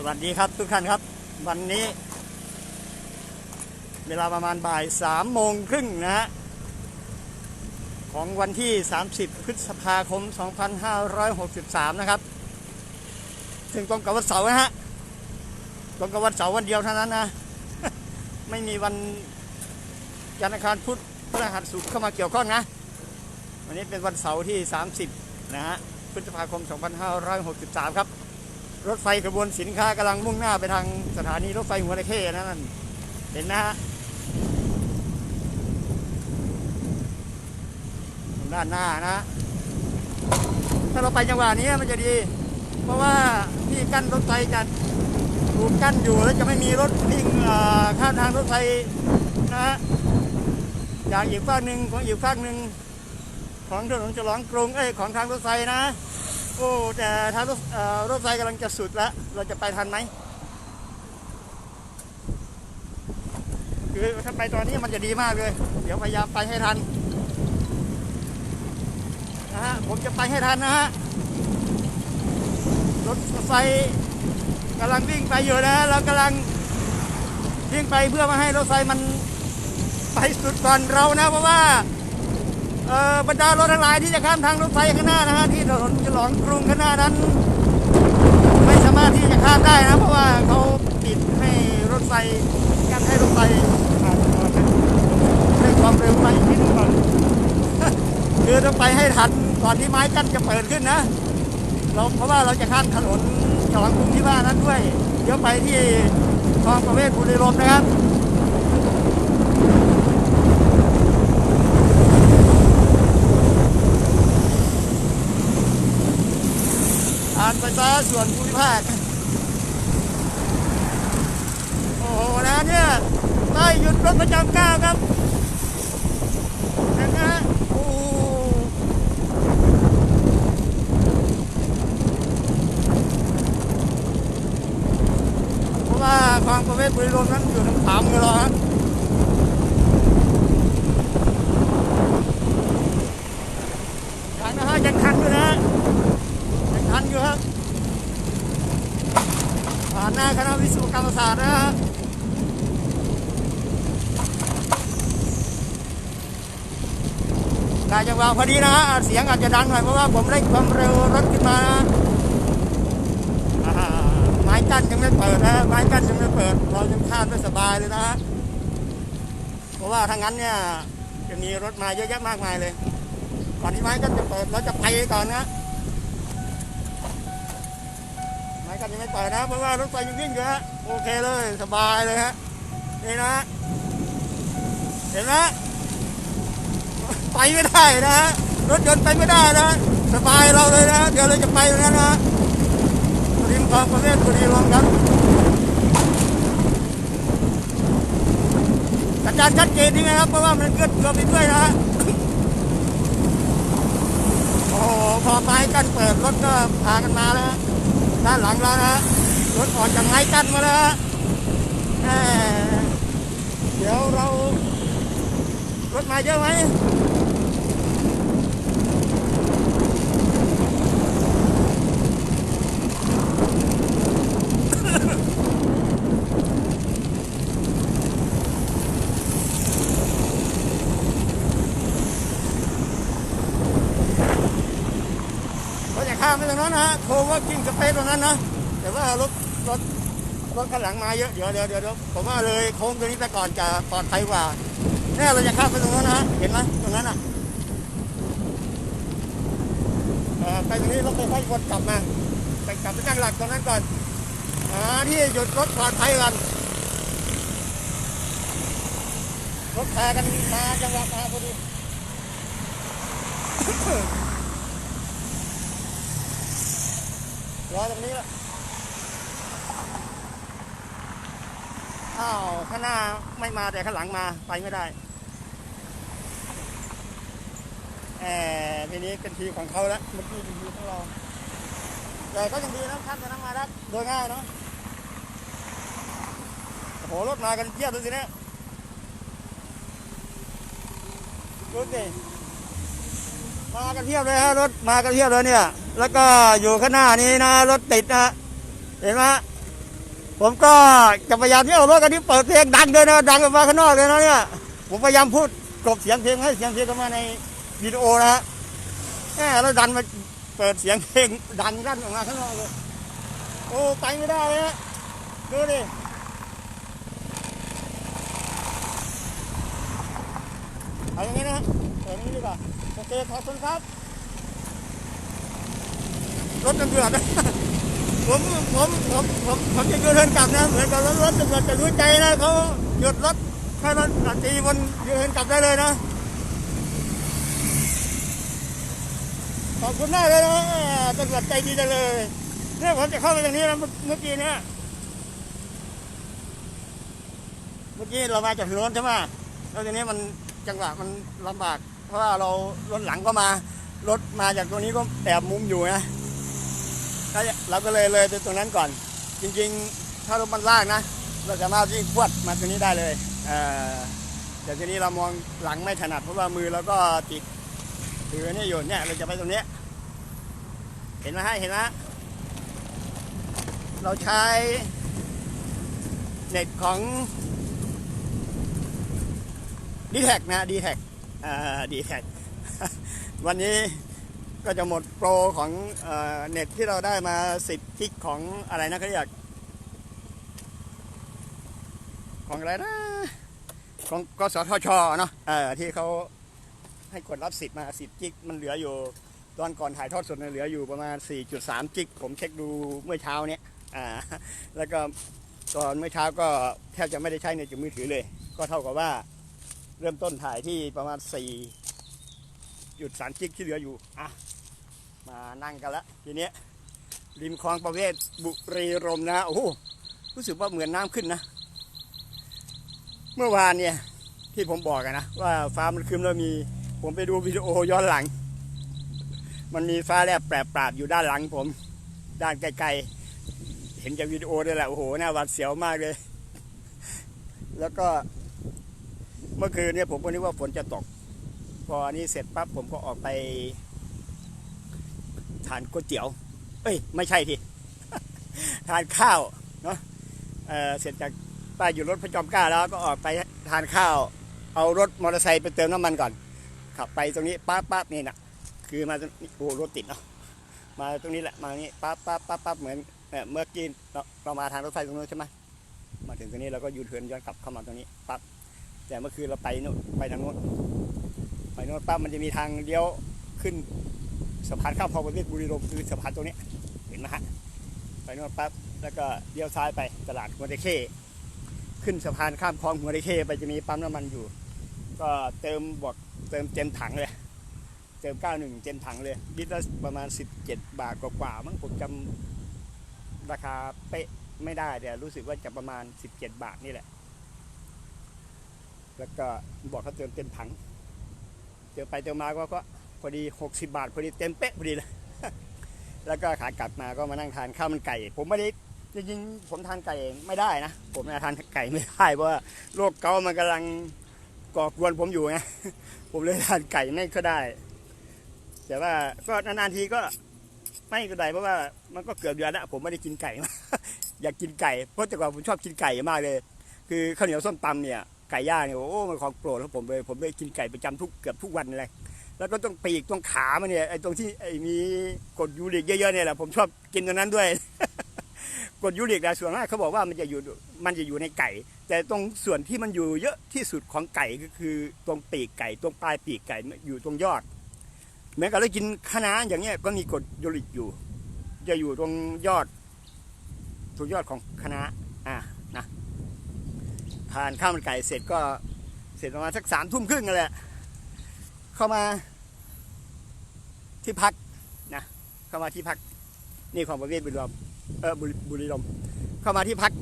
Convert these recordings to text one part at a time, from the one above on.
สวัสดีครับทุกท่านครับ วันนี้ เวลาประมาณบ่ายสามโมงครึ่งนะฮะของวันที่ 30 พฤษภาคม 2563 นะครับซึ่งตรงกับวันเสาร์นะฮะตรงกับวันเสาร์วันเดียวเท่านั้นนะ ไม่มีวันจันทร์อังคารพุธพฤหัสศุกร์เข้ามาเกี่ยวข้องนะ วันนี้เป็นวันเสาร์ที่ 30 นะฮะพฤษภาคม 2563 ครับ รถไฟขบวนสินค้ากำลังมุ่งหน้าไปทางสถานีรถไฟหัวตะเข้นะนั่นเห็นนะฮะด้านหน้านะ ถ้าเราไปจังหวะนี้มันจะดี เพราะว่าที่กั้นรถไฟจะถูกกั้นอยู่แล้วจะไม่มีรถวิ่งข้ามทางรถไฟนะฮะจากอีกฝากหนึ่งของอีกฝากหนึ่งของถนนฉลองกรุงเอ้ยของทางรถไฟนะ โอ้แต่ทางรถรถไฟกำลังจะสุดแล้ว เราจะไปทันไหมคือถ้าไปตอนนี้มันจะดีมากเลย เดี๋ยวพยายามไปให้ทันนะฮะผมจะไปให้ทันนะฮะรถไฟกำลังวิ่งไปอยู่นะเรากำลังวิ่งไปเพื่อมาให้รถไฟมันไปสุดก่อนเรานะเพราะว่า บรรดารถทั้งหลายที่จะข้ามทางรถไฟข้างหน้านะฮะที่ถนนฉลองกรุงข้างหน้านั้น ไม่สามารถที่จะข้ามได้นะเพราะว่าเขาปิดให้รถไฟกั้นให้รถไฟผ่านด้วยความเร็วไปอีกนิดนึงก่อนคือต้องไปให้ทันก่อนที่ไม้กั้นจะเปิดขึ้นนะเราเพราะว่าเราจะข้ามถนนฉลองกรุงที่ว่านั้นด้วยเดี๋ยวไปที่คลองประเวศบุรีรมนะครับ การไฟ้าส่วนภูมิภาค โอ้โหนะเนี่ยได้หยุดรถประจำก้าครับเห็นไหมฮะโอ้โหเพราะว่าคลองประเวศบุรีรมนั้นอยู่ทางขวามือเราฮะยังนะฮะยังทันอยู่นะยังทันอยู่ครับ ผ่านหน้าคณะวิศวกรรมศาสตร์นะฮะได้จังหวะพอดีนะฮะเสียงอาจจะดังหน่อยเพราะว่าผมเร่งความเร็วรถขึ้นมานะไม้กั้นยังไม่เปิดนะไม้กั้นยังไม่เปิด เรายังข้ามได้สบายเลยนะฮะเพราะว่าทางนั้นเนี่ยจะมีรถมาเยอะแยะมากมายเลย ก่อนที่ไม้กั้นจะเปิดเราจะไปก่อนนะ กันยังไม่ปล่อยนะ เพราะว่ารถไฟยังวิ่งอยู่ฮะ โอเคเลย สบายเลยฮะ นี่นะ เห็นไหมไปไม่ได้นะฮะรถยนต์ไปไม่ได้นะ สบายเราเลยนะ เดี๋ยวเราจะไปตรงนั้นนะริมคลองประเวศบุรีรมย์ครับสัญญาณชัดเจนนี่ไงครับ เพราะว่ามันเกิดเกือบไปด้วยนะฮะโอ้โหพอไม้กันเปิดรถก็พากันมาแล้ว ด้านหลังแล้วนะฮะรถออกจากไม้กั้นมาแล้วฮะเดี๋ยวเรารถมาเยอะไหมเราจะข้ามไปตรง นั้นนะฮะโคว่ากิ้งสเปซตรงนั้นนะแต่ว่ารถรถรถข้างหลังมาเยอะเดี๋ยวเดี๋ยวเดี๋ยวผมว่าเลยโค้งตรงนี้ไปก่อนจะปลอดภัยกว่าแน่เราจะข้ามไปตรงนั้นนะฮะเห็นไหมตรงนั้นอะไปตรงนี้รถไฟฟ้าวนกลับมาไปกลับไปตั้งหลักตรงนั้นก่อนหาที่หยุดรถปลอดภัยกันรถแพกันมาจังหวะมาพอดี รอตรงนี้ละอ้าวข้างหน้าไม่มาแต่ข้างหลังมาไปไม่ได้แหมทีนี้เป็นทีของเขาแล้วเมื่อกี้เป็นทีของเราแต่ก็ยังดีนะข้ามถนนมาได้โดยง่ายเนาะโอ้โหรถมากันเพียบเลยสิเนี่ยดูสิมากันเพียบเลยฮะรถมากันเพียบเลยเนี่ย แล้วก็อยู่ข้างหน้านี้นะรถติดนะเห็นไหมผมก็จะพยายามที่เอารถกันที่เปิดเพลงดังด้วยนะดังออกมาข้างนอกเลยนะเนี่ยผมพยายามพูดกลบเสียงเพลงให้เสียงเพลงเข้ามาในวิดีโอนะฮะแล้วดันมาเปิดเสียงเพลงดังรั่นออกมาข้างนอกเลยโอ้ไปไม่ได้เลยฮะดูดิเอาอย่างนี้นะฮะเอาอย่างนี้ดีกว่าโอเคขอบคุณครับ รถตำรวจผมผมผมผมผมจะยูเทิร์นกลับนะเหมือนกับรถรถตำรวจจะรู้ใจนะเขาหยุดรถให้รถตีบนยูเทิร์นกลับได้เลยนะขอบคุณมากเลยนะตำรวจใจดีจังเลยเนี่ยผมจะเข้าไปตรงนี้นะเมื่อเมื่อกี้เนี่ยเมื่อกี้เรามาจากถนนใช่ไหมแล้วทีนี้มันจังหวะมันลำบาก เพราะว่าเรารถหลังก็มารถมาจากตรงนี้ก็แอบมุมอยู่นะ ก็เราก็เลยเลยไปตรงนั้นก่อน จริงๆ ถ้ารถมันลากนะ เราสามารถที่พวดมาตรงนี้ได้เลยเอ่อแต่ทีนี้เรามองหลังไม่ถนัดเพราะว่ามือเราก็ติดถือนี่อยู่เนี่ยเราจะไปตรงเนี้ยเห็นไหมฮะเห็นไหมฮะเราใช้เน็ตของดีแท็กนะดีแท็กอ่าดีแท็กวันนี้ ก็จะหมดโปรของเน็ตที่เราได้มา 10 กิกของอะไรนะเขาเรียกของอะไรนะของกสทชเนาะที่เขาให้กดรับสิทธิ์มา 10 กิกมันเหลืออยู่ ตอนก่อนถ่ายทอดสดเนี่ยเหลืออยู่ประมาณ 4.3 กิก ผมเช็คดูเมื่อเช้าเนี้ยแล้วก็ตอนเมื่อเช้าก็แทบจะไม่ได้ใช้ในจุดมือถือเลย ก็เท่ากับว่าเริ่มต้นถ่ายที่ประมาณ4หยุดสารจิกที่เหลืออยู่อะ มานั่งกันละทีเนี้ยริมคลองประเวศบุรีรมนะโอ้โหรู้สึกว่าเหมือนน้ำขึ้นนะ เมื่อวานเนี่ยที่ผมบอกกันนะว่าฟ้ามันครึ้มแล้วมีผมไปดูวิดีโอย้อนหลัง มันมีฟ้าแลบแปรปราดอยู่ด้านหลังผม ด้านไกลๆเห็นจากวิดีโอด้วยแหละโอ้โหน่าหวาดเสียวมากเลย แล้วก็เมื่อคืนเนี่ยผมก็นึกว่าฝนจะตก พออันนี้เสร็จปั๊บผมก็ออกไป ทานก๋วยเตี๋ยว เอ้ย ไม่ใช่ทีทานข้าวเนาะเเสร็จจากป้าอยู่รถพระจอมเกล้าแล้วก็ออกไปทานข้าว เอารถมอเตอร์ไซค์ไปเติมน้ำมันก่อน ขับไปตรงนี้ปั๊บปั๊บนี่นะคือมาโอ้รถติดเนาะมาตรงนี้แหละมานี้ปั๊บปั๊บปั๊บปั๊บเหมือนเมื่อกี้เราเรามาทางรถไฟตรงนู้นใช่ไหมมาถึงตรงนี้เราก็ยูเทิร์นย้อนกลับเข้ามาตรงนี้ปั๊บแต่เมื่อคืนเราไปโน่นไปทางโน้นไปโน่นปั๊บมันจะมีทางเลี้ยวขึ้น สะพานข้ามคลองประเวศบุรีรมย์คือสะพานตรงนี้เห็นไหมฮะไปโน่นปั๊บแล้วก็เลี้ยวซ้ายไปตลาดหัวตะเข้ขึ้นสะพานข้ามคลองหัวตะเข้ไปจะมีปั๊มน้ำมันอยู่ ก็เติมบอกเติมเต็มถังเลย เติม 91 เต็มถังเลยลิตรละประมาณ 17 บาทกว่าๆมั้งผมจำราคาเป๊ะไม่ได้แต่รู้สึกว่าจะประมาณ 17 บาทนี่แหละ แล้วก็บอกเขาเติมเต็มถัง เติมไปเติมมาก็ก็ พอดี 60 บาท พอดีเต็มเป๊ะพอดีเลย แล้วก็ขากลับมาก็มานั่งทานข้าวมันไก่ ผมไม่ได้จริงๆผมทานไก่ไม่ได้นะ ผมนทานไก่ไม่ได้เพราะว่าโรคเกาต์มันกำลังก่อกวนผมอยู่ไงผมเลยทานไก่ไม่ก็ได้ แต่ว่าก็นานๆทีก็ไม่ก็ได้เพราะว่ามันก็เกือบเดือนแล้วผมไม่ได้กินไก่อยากกินไก่เพราะแต่ก่อนผมชอบกินไก่มากเลย คือข้าวเหนียวส้มตำเนี่ยไก่ย่างเนี่ยโอ้มันของโปรดของผมเลยผมเลยกินไก่ประจำทุกเกือบทุกวันเลย แล้วก็ต้องปีกตรงขามันเนี่ยไอ้ตรงที่ไอ้มีกรดยูริกเยอะๆเนี่ยแหละผมชอบกินตรงนั้นด้วย กรดยูริกนะส่วนมากเขาบอกว่ามันจะอยู่มันจะอยู่ในไก่ แต่ตรงส่วนที่มันอยู่เยอะที่สุดของไก่ก็คือตรงปีกไก่ ตรงปลายปีกไก่อยู่ตรงยอดเหมือนกับเรากินคะน้าอย่างเงี้ยก็มีกรดยูริกอยู่ จะอยู่ตรงยอดตรงยอดของคะน้าอะนะทานข้าวมันไก่เสร็จก็เสร็จประมาณสักสามทุ่มครึ่งนั่นแหละ เข้ามาที่พักนะเข้ามาที่พัก นี่ของประเวศบุรีรัมเออบุรีบุรีรัมเข้ามาที่พัก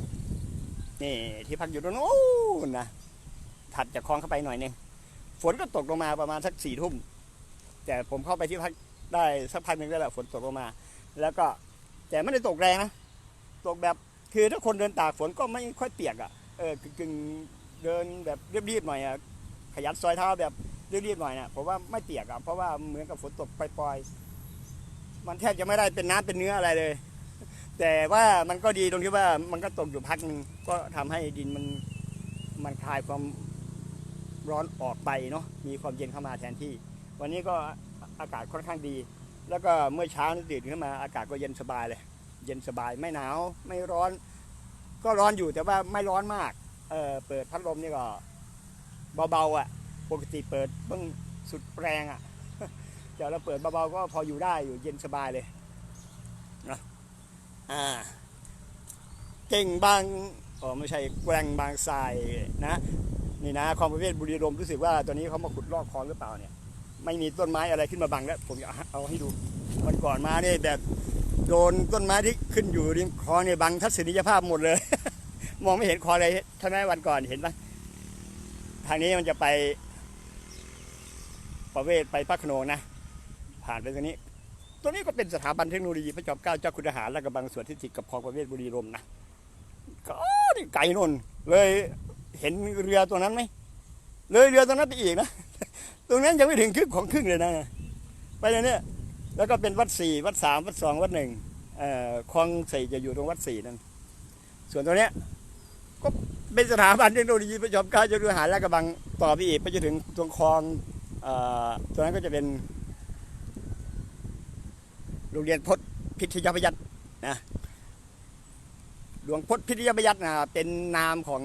นี่ที่พักอยู่ตรงโน้นนะถัดจากคลองเข้าไปหน่อยหนึงฝนก็ตกลงมาประมาณสักสี่ทุ่มแต่ผมเข้าไปที่พักได้สักพักหนึ่งแล้วแหละฝนตกลงมา แล้วก็แต่ไม่ได้ตกแรงนะตกแบบคือถ้าคนเดินตากฝนก็ไม่ค่อยเปียกอะเออกึ่งเดินแบบรีบๆหน่อยอะขยันซอยเท้าแบบ รีบๆหน่อยน่ะผมว่าไม่เปียกอะเพราะว่าเหมือนกับฝนตกปล่อยๆมันแทบจะไม่ได้เป็นน้ำเป็นเนื้ออะไรเลย แต่ว่ามันก็ดีตรงที่ว่ามันก็ตกอยู่พักหนึ่งก็ทำให้ดินมันมันคลายความร้อนออกไปเนาะมีความเย็นเข้ามาแทนที่ วันนี้ก็อากาศค่อนข้างดี แล้วก็เมื่อเช้าตื่นขึ้นมาอากาศก็เย็นสบายเลย เย็นสบายไม่หนาวไม่ร้อน ก็ร้อนอยู่แต่ว่าไม่ร้อนมากเออเปิดพัดลมนี่ก็เบาๆอะ ปกติเปิดเพิ่งสุดแรงอะ เดี๋ยวเราเปิดเบาๆก็พออยู่ได้อยู่เย็นสบายเลยนะอ่า เก่งบางอ๋อไม่ใช่แกว่งบางทรายนะนี่นะคลองประเวศบุรีรมรู้สึกว่าตอนนี้เขามาขุดลอกคลองหรือเปล่าเนี่ย ไม่มีต้นไม้อะไรขึ้นมาบังแล้วผมจะเอาให้ดูวันก่อนมาเนี่ยแบบโดนต้นไม้ที่ขึ้นอยู่ริมคลองเนี่ยบังทัศนียภาพหมดเลย มองไม่เห็นคลองเลยใช่ไหมวันก่อนเห็นปะทางนี้มันจะไป ประเวศไปพระโขนงนะ ผ่านไปตรงนี้ ตัวนี้ก็เป็นสถาบันเทคโนโลยีพระจอมเกล้าเจ้าคุณทหารและก็บางส่วนที่ติดกับคลองประเวศบุรีรมนะก็นี่ไกลนนเลยเห็นเรือตัวนั้นไหมเลยเรือตัวนั้นไปอีกนะ ตรงนั้นยังไม่ถึงครึ่งของครึ่งเลยนะ ไปเลยเนี่ย แล้วก็เป็นวัดสี่วัดสามวัดสองวัดหนึ่งเอ่อคลองสี่จะอยู่ตรงวัดสี่นั่น ส่วนตัวเนี้ยก็เป็นสถาบันเทคโนโลยีประจอมเกล้าเจ้าคุณทหารและกระบังต่อไปอีกไปจนถึงตรงคลอง ตัวนั้นก็จะเป็น โรงเรียนพจน์พิทยาประยัตินะหลวงพจน์พิทยาประยัตินะเป็นนามของ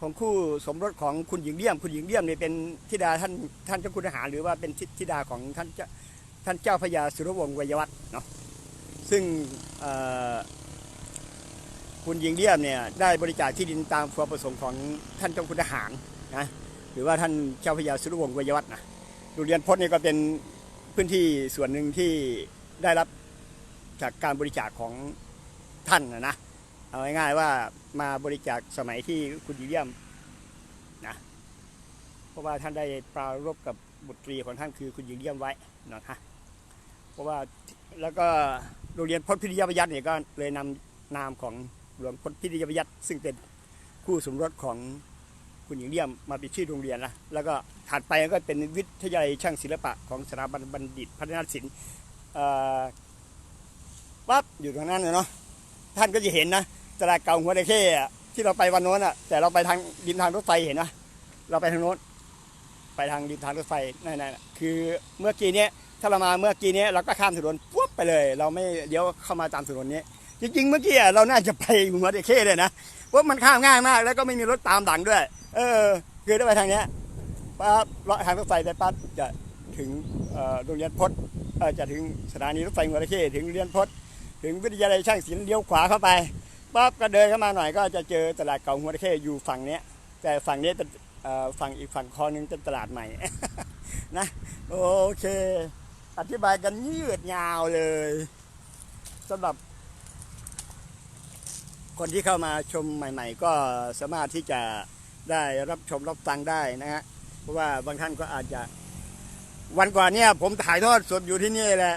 ของคู่สมรสของคุณหญิงเลี่ยม คุณหญิงเลี่ยมเนี่ยเป็นธิดาท่านท่านเจ้าคุณทหารหรือว่าเป็นธิดาของท่านเจ้าท่านเจ้าพระยาสุรวงศ์วัยวัฒน์เนาะซึ่งคุณหญิงเลี่ยมเนี่ยได้บริจาคที่ดินตามความประสงค์ของท่านเจ้าคุณทหาร นะหรือว่าท่านเจ้าพยาสุรวงศ์วยวัฒน์นะโรงเรียนพจน์นี่ก็เป็นพื้นที่ส่วนหนึ่งที่ได้รับจากการบริจาคของท่านนะนะเอาง่ายๆว่ามาบริจาคสมัยที่คุณยิเลียมนะเพราะว่าท่านได้ปรารบกับบุตรีของท่านคือคุณยิเลียมไว้นะฮะเพราะว่าแล้วก็โรงเรียนพจน์พิทยาประยัตเนี่ยก็เลยนำนามของหลวงพจน์พิทยาประยัตซึ่งเป็นคู่สมรสของ คุณหญิงเลี่ยมมาเป็นชื่อโรงเรียนนะแล้วก็ถัดไปก็เป็นวิทยาลัยช่างศิลปะของสถาบันบัณฑิตพัฒนาศิลป์ปั๊บอยู่ตรงนั้นเลยเนาะท่านก็จะเห็นนะตลาดเก่าหัวตะเข้ที่เราไปวันโน้นอะแต่เราไปทางริมทางรถไฟเห็นนะเราไปทางโน้นไปทางริมทางรถไฟนั่นๆคือเมื่อกี้เนี้ยถ้าเรามาเมื่อกี้เนี้ยเราก็ข้ามถนนปุ๊บไปเลย เราไม่เลี้ยวเข้ามาตามถนนนี้จริงๆเมื่อกี้เราน่าจะไปหัวตะเข้เลยนะเพราะมันข้ามง่ายมาก แล้วก็ไม่มีรถตามหลังด้วย เออ คือได้ไปทางเนี้ยปั๊บเลาะทางรถไฟไปปั๊บจะถึงโรงเรียนพจน์จะถึงสถานีรถไฟหัวตะเข้ถึงโรงเรียนพจน์ถึงวิทยาลัยช่างศิลป์เลี้ยวขวาเข้าไปปั๊บก็เดินเข้ามาหน่อยก็จะเจอตลาดเก่าหัวตะเข้อยู่ฝั่งเนี้ย แต่ฝั่งนี้เป็นฝั่งอีกฝั่งคอนึงเป็นตลาดใหม่นะโอเค อธิบายกันยืดยาวเลยสำหรับ คนที่เข้ามาชมใหม่ ๆ ก็สามารถที่จะ ได้รับชมรับฟังได้นะฮะเพราะว่าบางท่านก็อาจจะ วันก่อนเนี่ย ผมถ่ายทอดสดอยู่ที่นี่แหละ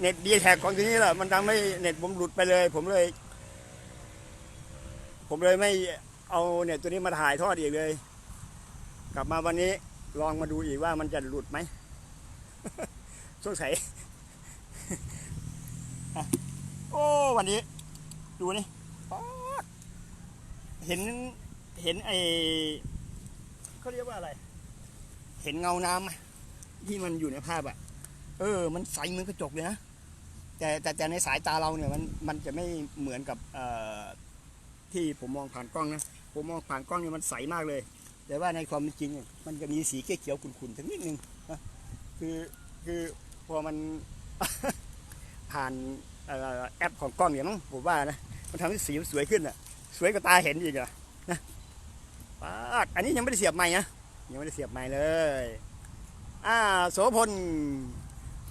เน็ตดีแท็กของที่นี่แหละมันทำให้เน็ตผมหลุดไปเลย ผมเลย ผมเลยไม่เอาเน็ตตัวนี้มาถ่ายทอดอีกเลย กลับมาวันนี้ลองมาดูอีกว่ามันจะหลุดไหมสงสัยโอ้ วันนี้ ดูนี่เห็น เห็นไอเขาเรียกว่าอะไร เห็นเงาน้ำไหมที่มันอยู่ในภาพอะเออ มันใสเหมือนกระจกเลยนะแต่แต่แต่ในสายตาเราเนี่ยมันมันจะไม่เหมือนกับเอที่ผมมองผ่านกล้องนะผมมองผ่านกล้องเนี่ยมันใสมากเลย แต่ว่าในความเป็นจริงเนี่ยมันจะมีสีเขียวขุ่นๆสักนิดนึงคือคือพอมันผ่านแอปของกล้องเนี่ยมั้งผมว่านะมันทำให้สีสวยขึ้นอะ สวยกว่าตาเห็นอีกอะนะ ปาดอันนี้ยังไม่ได้เสียบไม้นะยังไม่ได้เสียบไม้เลยอ่าโสพล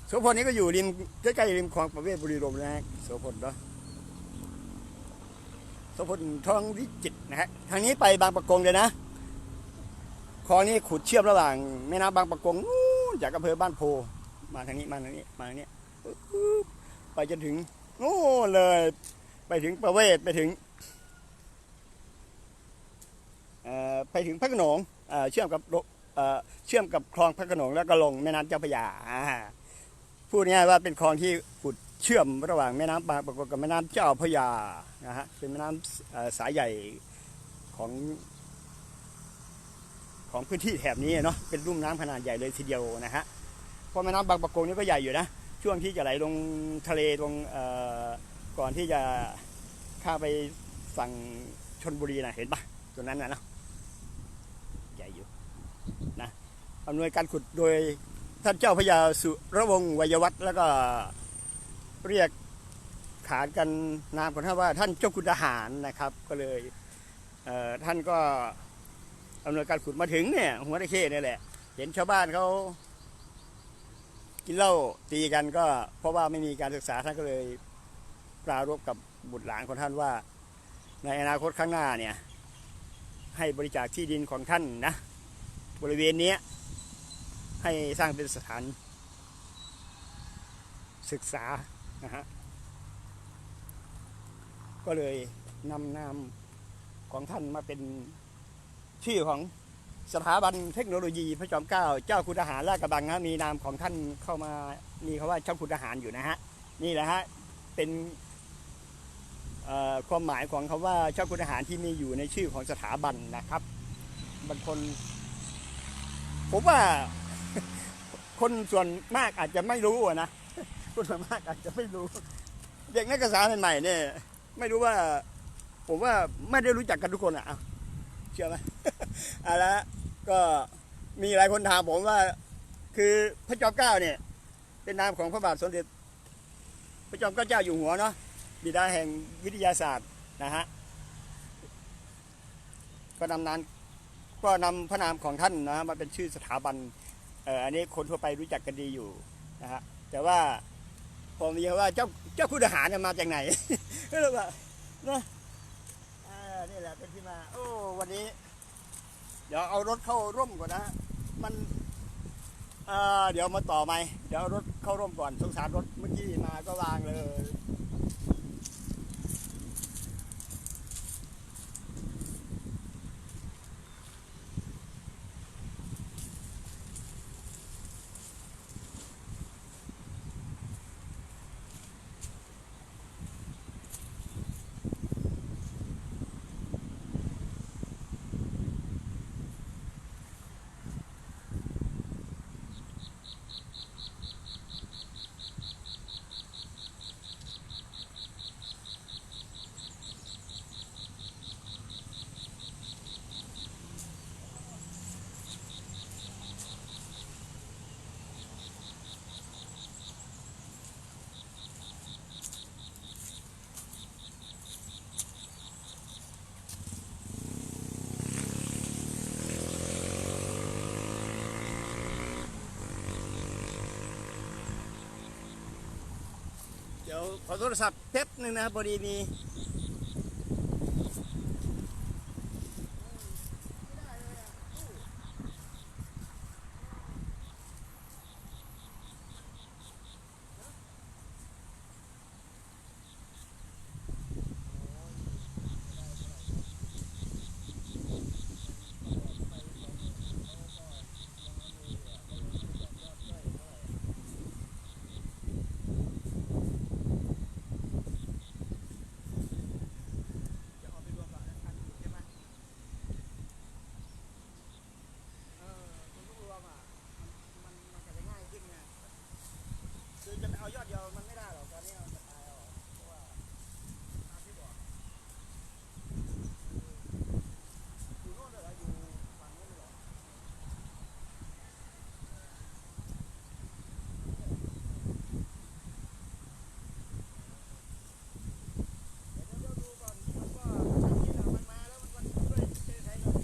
โสพลนี่ก็อยู่ริมใกล้ๆริมคลองประเวศบุรีรมย์นะฮะโสพลเนาะโสพลทองวิจิตรนะฮะทางนี้ไปบางประกงเลยนะคลองนี้ขุดเชื่อมระหว่างแม่น้ำบางประกงนู้นจากอำเภอบ้านโพมาทางนี้มาทางนี้มาทางนี้ไปจนถึงโน่นเลย ไปถึงประเวศไปถึง ไปถึงพระโขนงเชื่อมกับเชื่อมกับคลองพระโขนงแล้วก็ลงแม่น้ำเจ้าพระยาพูดง่ายๆว่าเป็นคลองที่ขุดเชื่อมระหว่างแม่น้ำบางปรากฏกับแม่น้ำเจ้าพระยานะฮะเป็นแม่น้ำสายใหญ่ของของพื้นที่แถบนี้เนาะเป็นรุ่มน้ำขนาดใหญ่เลยทีเดียวนะฮะเพราะแม่น้ำบางปะกงนี่ก็ใหญ่อยู่นะ ช่วงที่จะไหลลงทะเลลงก่อนที่จะข้าไปฝั่งชนบุรีนะเห็นปะตัวนั้นนะเนาะ นะอำนวยการขุดโดยท่านเจ้าพระยาสุรวงศ์วัยวัฒน์แล้วก็เรียกขานกันนามกันว่าท่านเจ้าคุณทหารนะครับ ก็เลยเท่านก็อำนวยการขุดมาถึงเนี่ยหัวตะเข้เนี่ยแหละ เห็นชาวบ้านเขากินเหล้าตีกันก็ เพราะว่าไม่มีการศึกษาท่านก็เลยปรารบกับบุตรหลานของท่านว่า ในอนาคตข้างหน้าเนี่ย ให้บริจาคที่ดินของท่านนะ บริเวณนี้ให้สร้างเป็นสถาน ศึกษานะฮะก็เลยนำนามของท่านมาเป็นชื่อของสถาบันเทคโนโลยีพระจอมเกล้าเจ้าคุณทหารลาดกระบังนะมีนามของท่านเข้ามามีคาว่าเจ้าคุณทหารอยู่นะฮะนี่แหละฮะเป็นความหมายของคาว่าเจ้าคุณทหารที่มีอยู่ในชื่อของสถาบันนะครับบางคน ผมว่าคนส่วนมากอาจจะไม่รู้นะคนส่วนมากอาจจะไม่รู้ เด็กนักศึกษาใหม่เนี่ยไม่รู้ว่า ผมว่าไม่ได้รู้จักกันทุกคนอะเชื่อไหมเอาละก็มีหลายคนถามผมว่า คือพระจอมเกล้าเนี่ย เป็นนามของพระบาทสมเด็จพระจอมเกล้าเจ้าอยู่หัวเนาะบิดาแห่งวิทยาศาสตร์นะฮะก็นำนาน ก็นำพระนามของท่านนะมาเป็นชื่อสถาบันเอ่ออันนี้คนทั่วไปรู้จักกันดีอยู่นะฮะแต่ว่าพอมีคำว่าเจ้าเจ้าคุณทหารเนี่ยมาจากไหนก็เลยว่านะนี่แหละเป็นที่มา โอ้วันนี้ เดี๋ยวเอารถเข้าร่มก่อนนะมันอ่าเดี๋ยวมาต่อไหมเดี๋ยวเอารถเข้าร่มก่อนสงสารรถเมื่อกี้มาก็วางเลย ดี๋ยวขอโทรศัพท์แป๊บหนึ่งนะครับพอดีมีจะเอาไปรวมกับอันอื่นใช่ไหมเออมันต้องรวมอะ มันมันมันจะง่ายขึ้นไงคือ จะไปเอายอดเดียวมันจะตายเอาเพราะว่าตามที่บอกอยู่โน่นเลยเหรออยู่ฝั่งโน้นเลยเหรอ เดี๋ยวเดี๋ยวดูก่อนว่าทางนี้น่ะมันมาแล้วมันมันช่วยช่วยใช้หน่อย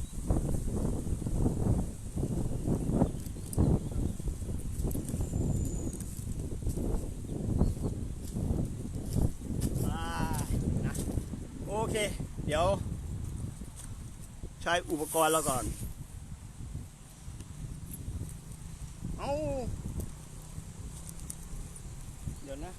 อ่านะโอเค เดี๋ยว ใช้อุปกรณ์เราก่อน เอาเดี๋ยวนะ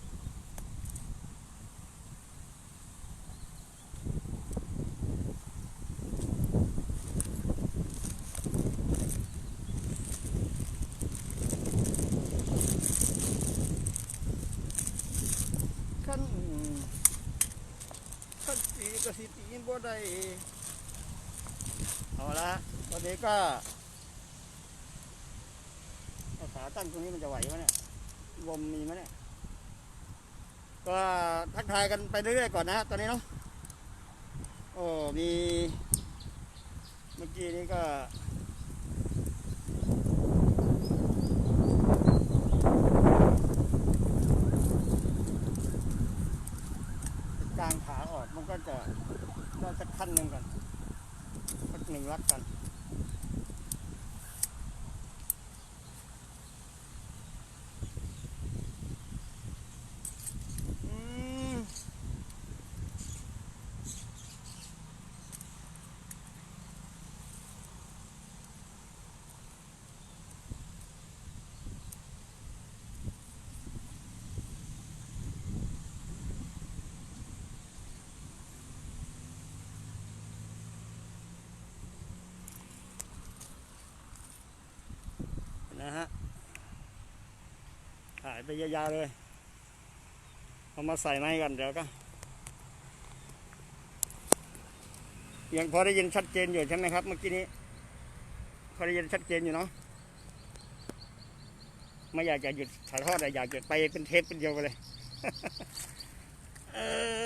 ก็สิตีนบ่ได้เอาละตอนนี้ก็เอาขาตั้งตรงนี้มันจะไหวไหมเนี่ยลมมีไหมเนี่ยก็ทักทายกันไปเรื่อยๆก่อนนะฮะตอนนี้เนาะโอ้มีเมื่อกี้นี้ก็กลางขาออกมันก็จะ ก็สักขั้นหนึ่งก่อนสักหนึ่งลักกัน อืม นะฮะถ่ายไปยาวๆเลยเอามาใส่ไม้กันเดี๋ยวก็ยังพอได้ยินชัดเจนอยู่ใช่ไหมครับ เมื่อกี้นี้พอได้ยินชัดเจนอยู่เนาะไม่อยากจะหยุดถ่ายทอดแต่อยากจะไปเป็นเทปเป็นเดียวกันเลย เออ